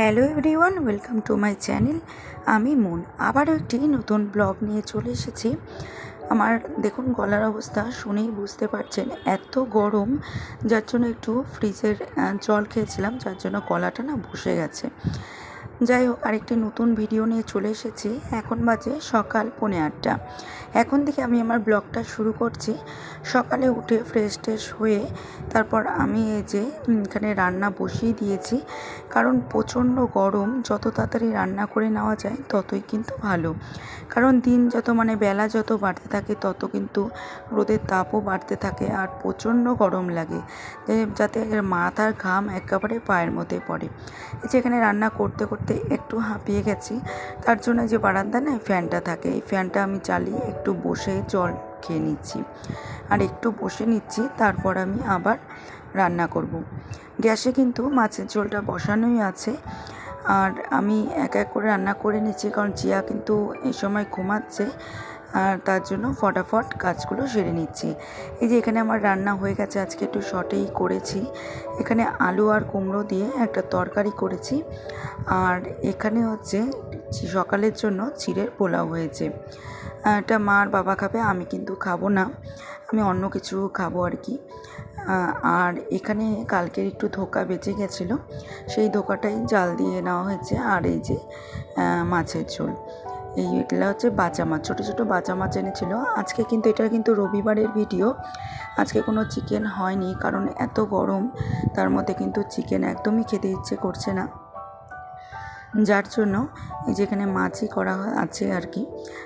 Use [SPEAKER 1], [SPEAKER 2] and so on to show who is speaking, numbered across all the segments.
[SPEAKER 1] Hello everyone welcome to my channel আমি মন। আবারও একটি নতুন ব্লগ নিয়ে চলে এসেছি। আমার দেখুন, গলার অবস্থা শুনেই বুঝতে পারছেন, এত গরম, যার জন্য একটু ফ্রিজের জল খেয়েছিলাম, যার জন্য গলাটা না বসে গেছে। যাই হোক আরেকটি নতুন ভিডিও নিয়ে চলে এসেছি। এখন বাজে সকাল পৌনে আটটা। এখন থেকে আমি আমার ব্লগটা শুরু করছি। সকালে উঠে ফ্রেশ ট্রেশ হয়ে তারপর আমি এই যে এখানে রান্না বসিয়ে দিয়েছি। কারণ প্রচণ্ড গরম, যত তাড়াতাড়ি রান্না করে নেওয়া যায় ততই কিন্তু ভালো। কারণ দিন যত মানে বেলা যত বাড়তে থাকে, তত কিন্তু রোদের তাপও বাড়তে থাকে আর প্রচণ্ড গরম লাগে। যাতে মাথার ঘাম একেবারে পায়ের মধ্যে পড়ে। এই যে এখানে রান্না করতে করতে একটু হাঁপিয়ে গেছি। তার জন্য যে বারান্দা না ফ্যানটা থাকে, এই ফ্যানটা আমি চালিয়ে একটু বসে জল খেয়ে নিচ্ছি। আর একটু বসে নিচ্ছি, তারপর আমি আবার রান্না করব। গ্যাসে কিন্তু মাছের ঝোলটা বসানোই আছে। আর আমি এক এক করে রান্না করে নিচ্ছি, কারণ জিয়া কিন্তু এই সময় ঘুমাচ্ছে। আর তার জন্য ফটাফট কাজগুলো সেরে নিচ্ছি। এই যে এখানে আমার রান্না হয়ে গেছে, আজকে একটু শর্টেই করেছি। এখানে আলু আর কুমড়ো দিয়ে একটা তরকারি করেছি। আর এখানে হচ্ছে সকালের জন্য চিড়ের পোলাও হয়েছে। এটা মা আর বাবা খাবে, আমি কিন্তু খাব না। আমি অন্য কিছু খাব আর কি। আর এখানে কালকের একটু ধোকা বেঁচে গেছিল। সেই ধোকাটাই জাল দিয়ে নেওয়া হয়েছে। আর এই যে মাছের ঝোল। এই এগুলো হচ্ছে বাঁচা মাছ, ছোটো ছোটো বাঁচা মাছ এনেছিল। আজকে কিন্তু এটা কিন্তু রবিবারের ভিডিও আজকে কোনো চিকেন হয়নি কারণ এত গরম, তার মধ্যে কিন্তু চিকেন একদমই খেতে ইচ্ছে করছে না। যার জন্য এই যেখানে মাছই করা আছে আর কি।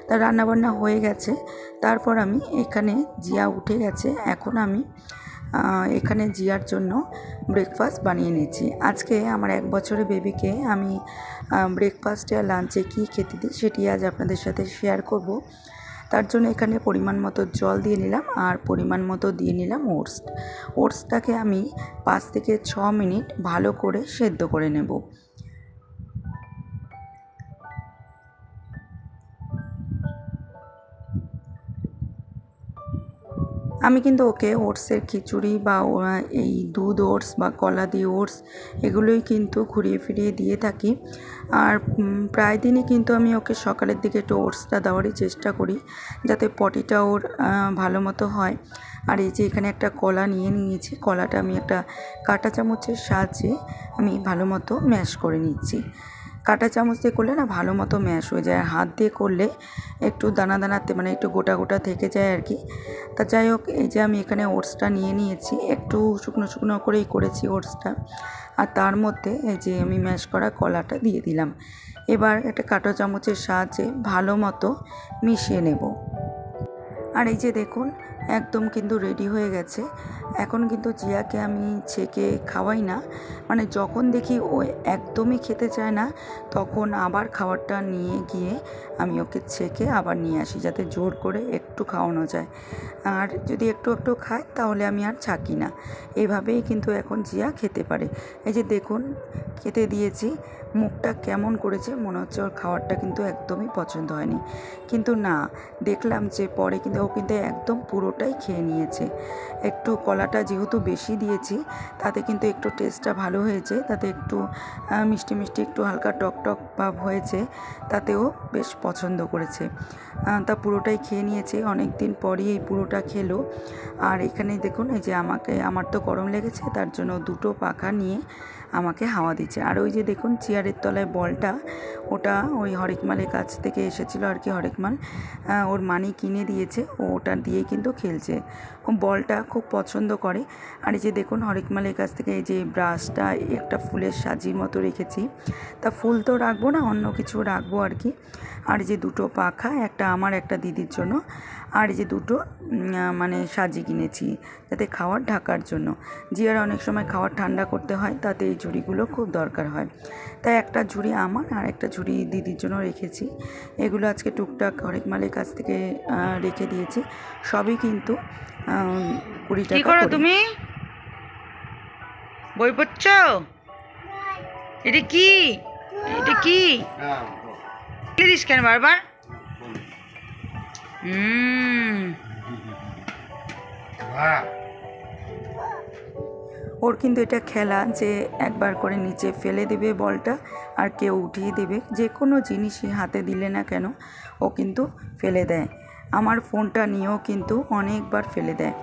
[SPEAKER 1] তা রান্নাবান্না হয়ে গেছে। তারপর আমি এখানে জিয়া উঠে গেছে। এখন আমি এখানে জিয়ার জন্য ব্রেকফাস্ট বানিয়ে নিয়েছি। আজকে আমার এক বছরের বেবিকে আমি ব্রেকফাস্টে আর লাঞ্চে কী খেতে দিই সেটি আজ আপনাদের সাথে শেয়ার করব। তার জন্য এখানে পরিমাণ মতো জল দিয়ে নিলাম আর পরিমাণ মতো দিয়ে নিলাম ওটস ওটসটাকে আমি পাঁচ থেকে ছ মিনিট ভালো করে সেদ্ধ করে নেব। আমি কিন্তু ওকে ওটসের খিচুড়ি বা এই দুধ ওটস বা কলা দিয়ে ওটস এগুলোই কিন্তু ঘুরিয়ে ফিরিয়ে দিয়ে থাকি। আর প্রায় দিনই কিন্তু আমি ওকে সকালের দিকে একটু ওটসটা দেওয়ারই চেষ্টা করি যাতে পটিটা ওর ভালো মতো হয়। আর এই যে এখানে একটা কলা নিয়ে নিয়েছি, কলাটা আমি একটা কাঁটা চামচের সাহায্যে আমি ভালো মতো ম্যাশ করে নিচ্ছি। কাঁটা চামচ দিয়ে করলে না ভালো মতো ম্যাশ হয়ে যায়। হাত দিয়ে করলে একটু দানা দানাতে মানে একটু গোটা গোটা থেকে যায় আর কি। তা যাই হোক, এই যে আমি এখানে ওটসটা নিয়ে নিয়েছি। একটু শুকনো শুকনো করেই করেছি ওটসটা। আর তার মধ্যে এই যে আমি ম্যাশ করা কলাটা দিয়ে দিলাম। এবার একটা কাঁটা চামচের সাহায্যে ভালো মতো মিশিয়ে নেব। আর এই যে দেখুন, একদম কিন্তু রেডি হয়ে গেছে। এখন কিন্তু জিয়াকে আমি ছেঁকে খাওয়াই না। মানে যখন দেখি ও একদমই খেতে চায় না, তখন আবার খাবারটা নিয়ে গিয়ে আমি ওকে ছেঁকে আবার নিয়ে আসি যাতে জোর করে একটু খাওয়ানো যায়। আর যদি একটু একটু খায়, তাহলে আমি আর ছাকি না। এভাবেই কিন্তু এখন জিয়া খেতে পারে। এই যে দেখুন, খেতে দিয়েছি, মুখটা কেমন করেছে মনে হচ্ছে ওর খাবারটা কিন্তু একদমই পছন্দ হয়নি। কিন্তু না, দেখলাম যে পরে কিন্তু ও কিন্তু একদম পুরোটাই খেয়ে নিয়েছে। একটু কলাটা যেহেতু বেশি দিয়েছি, তাতে কিন্তু একটু টেস্টটা ভালো হয়েছে। তাতে একটু মিষ্টি মিষ্টি একটু হালকা টক টক ভাব হয়েছে, তাতেও বেশ পছন্দ করেছে। তা পুরোটাই খেয়ে নিয়েছে অনেক দিন পরই এই পুরোটা খেলো। আর এখানে দেখুন, এই যে আমাকে, আমার তো গরম লেগেছে, তার জন্য দুটো পাখা নিয়ে আমাকে হাওয়া দিচ্ছে। আর ওই যে দেখুন, চেয়ারের তলায় বলটা ওটা ওই হরেকমালের কাছ থেকে এসেছিল আর কি হরেকমাল মাল। ওর মানি কিনে দিয়েছে, ও ওটা দিয়ে কিন্তু খেলছে। ও বলটা খুব পছন্দ করে। আর এই যে দেখুন হরেকমালের কাছ থেকে এই যে ব্রাশটা, একটা ফুলের সাজির মতো রেখেছি। তা ফুল তো রাখব না, অন্য কিছু রাখব আর কি। আর যে দুটো পাখা একটা আমার একটা দিদির জন্য। আর যে দুটো মানে সাজি কিনেছি যাতে খাওয়ার ঢাকার জন্য। জিয়ার অনেক সময় খাওয়ার ঠান্ডা করতে হয় তাতে এই ঝুড়িগুলো খুব দরকার হয়। তাই একটা ঝুড়ি আমার আর একটা ঝুড়ি দিদির জন্য রেখেছি। এগুলো আজকে টুকটাক হরেক মালের কাছ থেকে রেখে দিয়েছি। সবই কিন্তু কুড়ি টাকা
[SPEAKER 2] করো তুমি? বই পড়ছ? এটা কি? এটা কি? লিখিস কেন বারবার
[SPEAKER 1] ওর কিন্তু এটা খেলা যে একবার করে নিচে ফেলে দেবে বলটা আর কেউ উঠিয়ে দেবে যে কোনো জিনিসই হাতে দিলে না কেন ও কিন্তু ফেলে দেয়। আমার ফোনটা নিয়েও কিন্তু অনেকবার ফেলে দেয়।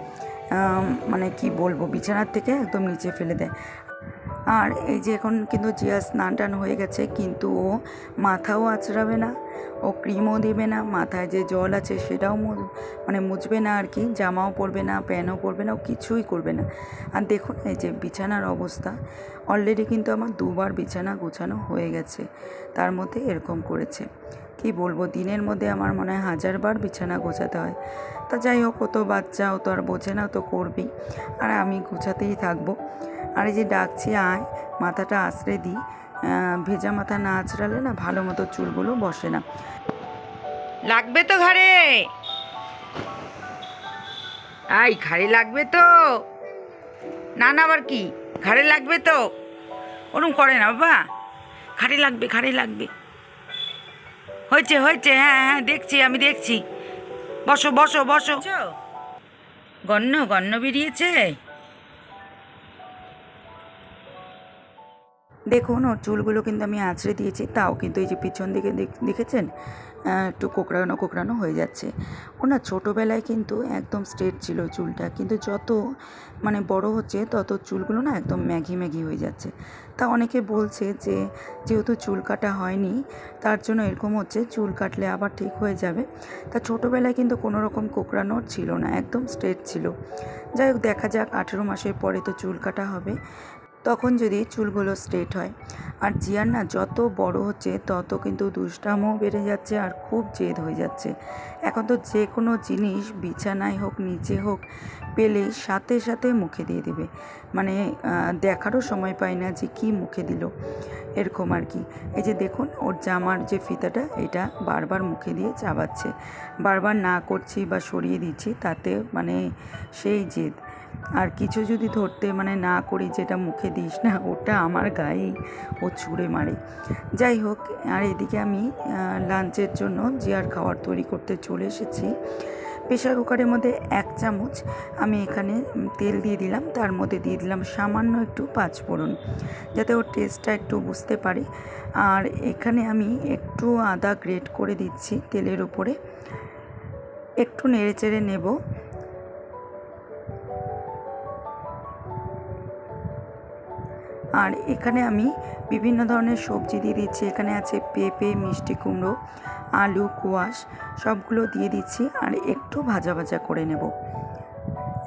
[SPEAKER 1] মানে কি বলব বিছানার থেকে একদম নিচে ফেলে দেয়। আর এই যে এখন কিন্তু জিয়া স্নান টান হয়ে গেছে, কিন্তু ও মাথাও আঁচড়াবে না, ও ক্রিমও দেবে না, মাথায় যে জল আছে সেটাও মানে মুছবে না আর কি, জামাও পরবে না প্যানও পরবে না, ও কিছুই করবে না। আর দেখুন এই যে বিছানার অবস্থা অলরেডি কিন্তু আমার দুবার বিছানা গোছানো হয়ে গেছে, তার মধ্যে এরকম করেছে। কি বলব, দিনের মধ্যে আমার মনে হয় হাজারবার বিছানা গোছাতে হয়। তা যাই হোক, ও তো বাচ্চা, ও তো আর বোঝে না তো করবেই। আর আমি গোছাতেই থাকব। আর এই যে ডাকছি, আয়, মাথাটা আঁচড়ে দিই। ভেজা মাথা না আঁচড়ালে না ভালো মতো চুলগুলো বসে না।
[SPEAKER 2] লাগবে তো ঘাড়ে? আই, ঘাড়ে লাগবে তো? না না, আবার কি? ঘাড়ে লাগবে তো? ওরম করে না, বাবা। ঘাড়ে লাগবে ঘাড়ে লাগবে। হয়েছে হয়েছে হ্যাঁ হ্যাঁ দেখছি আমি দেখছি। বসো বসো বসো। গণ্য গণ্য বেরিয়েছে?
[SPEAKER 1] দেখুন, ওর চুলগুলো কিন্তু আমি আঁচড়ে দিয়েছি, তাও কিন্তু এই যে পিছন দিকে দেখ- দেখেছেন? একটু কোকড়ানো কোকড়ানো হয়ে যাচ্ছে। ও না ছোটোবেলায় কিন্তু একদম স্ট্রেট ছিল চুলটা, কিন্তু যত মানে বড় হচ্ছে, তত চুলগুলো না একদম ম্যাঘি ম্যাঘি হয়ে যাচ্ছে। তা অনেকে বলছে যে, যেহেতু চুল কাটা হয়নি, তার জন্য এরকম হচ্ছে, চুল কাটলে আবার ঠিক হয়ে যাবে। তা ছোটোবেলায় কিন্তু কোনো রকম কোকড়ানোর ছিল না, একদম স্ট্রেট ছিল। যাই হোক, দেখা যাক, আঠেরো মাসের পরে তো চুল কাটা হবে। তখন যদি চুলগুলো স্ট্রেট হয়। আর জিয়ার না যত বড় হচ্ছে, তত কিন্তু দুষ্টামও বেড়ে যাচ্ছে আর খুব জেদ হয়ে যাচ্ছে। এখন তো যে কোনো জিনিস বিছানায় হোক, নিচে হোক পেলে সাথে সাথে মুখে দিয়ে দেবে। মানে দেখারও সময় পায় না যে কি মুখে দিল। এরকম আর কি। এই যে দেখুন, ওর জামার যে ফিতাটা, এটা বারবার মুখে দিয়ে চাবাচ্ছে। বারবার না করছি বা সরিয়ে দিচ্ছি, তাতে মানে সেই জেদ। আর কিছু যদি ধরতে মানে না করি যেটা মুখে দিস না, ওটা আমার গায়ে ও ছুঁড়ে মারে। যাই হোক, আর এদিকে আমি লাঞ্চের জন্য জিয়ার খাবার তৈরি করতে চলে এসেছি। প্রেশার কুকারের মধ্যে এক চামচ আমি এখানে তেল দিয়ে দিলাম, তার মধ্যে দিয়ে দিলাম সামান্য একটু পাঁচফোড়ন যাতে ওর টেস্টটা একটু বুঝতে পারি। আর এখানে আমি একটু আদা গ্রেট করে দিচ্ছি তেলের উপরে। একটু নেড়ে চেড়ে নেব। আর এখানে আমি বিভিন্ন ধরনের সবজি দিয়ে দিচ্ছি। এখানে আছে পেঁপে, মিষ্টি কুমড়ো, আলু, কোয়াশ, সবগুলো দিয়ে দিচ্ছি আর একটু ভাজা ভাজা করে নেব।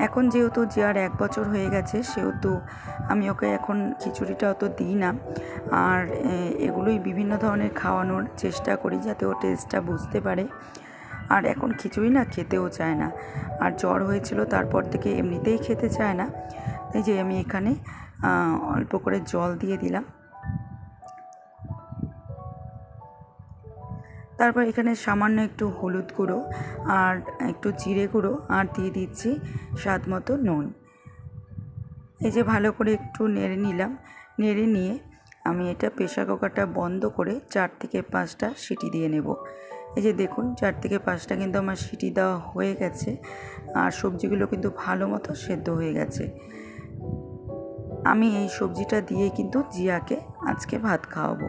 [SPEAKER 1] এখন যেহেতু জিয়ার এক বছর হয়ে গেছে, সেহেতু আমি ওকে এখন খিচুড়িটা অত দিই না। আর এগুলোই বিভিন্ন ধরনের খাওয়ানোর চেষ্টা করি যাতে ও টেস্টটা বুঝতে পারে। আর এখন খিচুড়ি না খেতেও চায় না। আর জ্বর হয়েছিল তারপর থেকে এমনিতেই খেতে চায় না। এই যে আমি এখানে অল্প করে জল দিয়ে দিলাম। তারপর এখানে সামান্য একটু হলুদ গুঁড়ো আর একটু জিরে গুঁড়ো আর দিয়ে দিচ্ছি স্বাদ মতো নুন। এই যে ভালো করে একটু নেড়ে নিলাম। নেড়ে নিয়ে আমি এটা প্রেশার কুকারটা বন্ধ করে চার থেকে পাঁচটা সিটি দিয়ে নেব। এই যে দেখুন, চার থেকে পাঁচটা কিন্তু আমার সিটি দেওয়া হয়ে গেছে। আর সবজিগুলো কিন্তু ভালো মতো সেদ্ধ হয়ে গেছে। আমি এই সবজিটা দিয়ে কিন্তু জিয়াকে আজকে ভাত খাওয়াবো।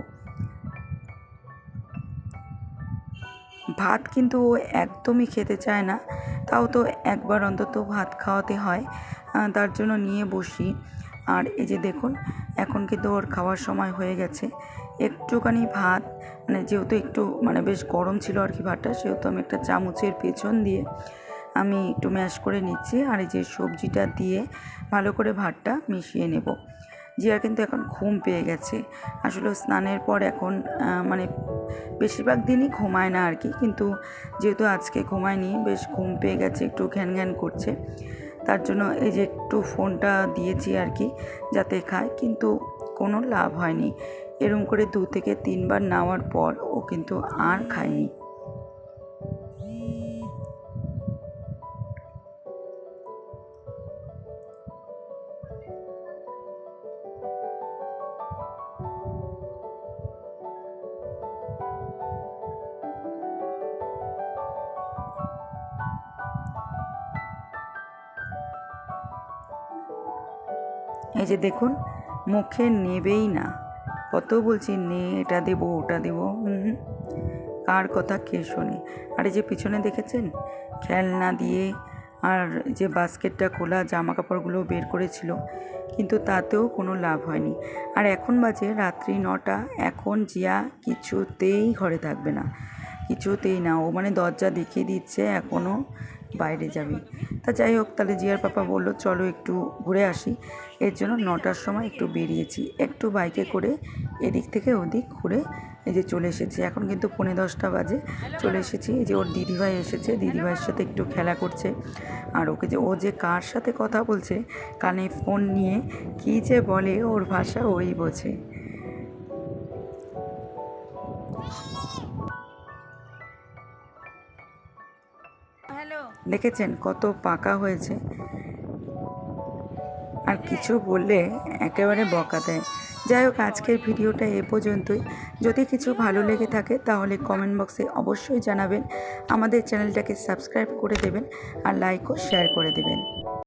[SPEAKER 1] ভাত কিন্তু ও একদমই খেতে চায় না, তাও তো একবার অন্তত ভাত খাওয়াতে হয় তার জন্য নিয়ে বসি। আর এই যে দেখুন, এখন কিন্তু ওর খাওয়ার সময় হয়ে গেছে। একটুখানি ভাত মানে যেহেতু একটু মানে বেশ গরম ছিল আর কি ভাতটা, সেহেতু আমি একটা চামচের পেছন দিয়ে আমি একটু ম্যাশ করে নিচ্ছি আর এই যে সবজিটা দিয়ে ভালো করে ভাতটা মিশিয়ে নেব। জিয়ার কিন্তু এখন ঘুম পেয়ে গেছে। আসলে স্নানের পর এখন মানে বেশিরভাগ দিনই ঘুমায় না আর কি, কিন্তু যেহেতু আজকে ঘুমায়নি, বেশ ঘুম পেয়ে গেছে, একটু ঘ্যান ঘ্যান করছে। তার জন্য এই যে একটু ফোনটা দিয়েছি আর কি, যাতে খায়, কিন্তু কোনো লাভ হয়নি। এরম করে দু থেকে তিনবার নেওয়ার পর ও কিন্তু আর খায়নি। এই যে দেখুন, মুখে নেবেই না। কত বলছি, নে, এটা দেবো, ওটা দেবো। কার কথা কে শোনে? আর এই যে পিছনে দেখেছেন? খেলনা দিয়ে আর যে বাস্কেটটা খোলা জামা কাপড়গুলো বের করেছিল। কিন্তু তাতেও কোনো লাভ হয়নি। আর এখন বাজে রাত্রি নটা। এখন জিয়া কিছুতেই ঘরে থাকবে না। কিছুতেই না। ও মানে দরজা দেখিয়ে দিচ্ছে এখনও বাইরে যাবি। তা যাই হোক, তাহলে জিয়ার পাপা বলল, চলো একটু ঘুরে আসি। এর জন্য নটার সময় একটু বেরিয়েছি। একটু বাইকে করে এদিক থেকে ওদিক ঘুরে এই যে চলে এসেছি। এখন কিন্তু পৌনে দশটা বাজে। চলে এসেছি। এই যে ওর দিদিভাই এসেছে। দিদিভাইয়ের সাথে একটু খেলা করছে। আর ওকে যে, ও যে কার সাথে কথা বলছে, কানে ফোন নিয়ে, কী যে বলে ওর ভাষা, ওই বোঝে। দেখেছেন কত পাকা হয়েছে? আর কিছু বললে একেবারে বকা দেয়। যাই হোক, আজকের ভিডিওটা এ পর্যন্তই। যদি কিছু ভালো লেগে থাকে, তাহলে কমেন্ট বক্সে অবশ্যই জানাবেন। আমাদের চ্যানেলটাকে সাবস্ক্রাইব করে দেবেন আর লাইক ও শেয়ার করে দেবেন।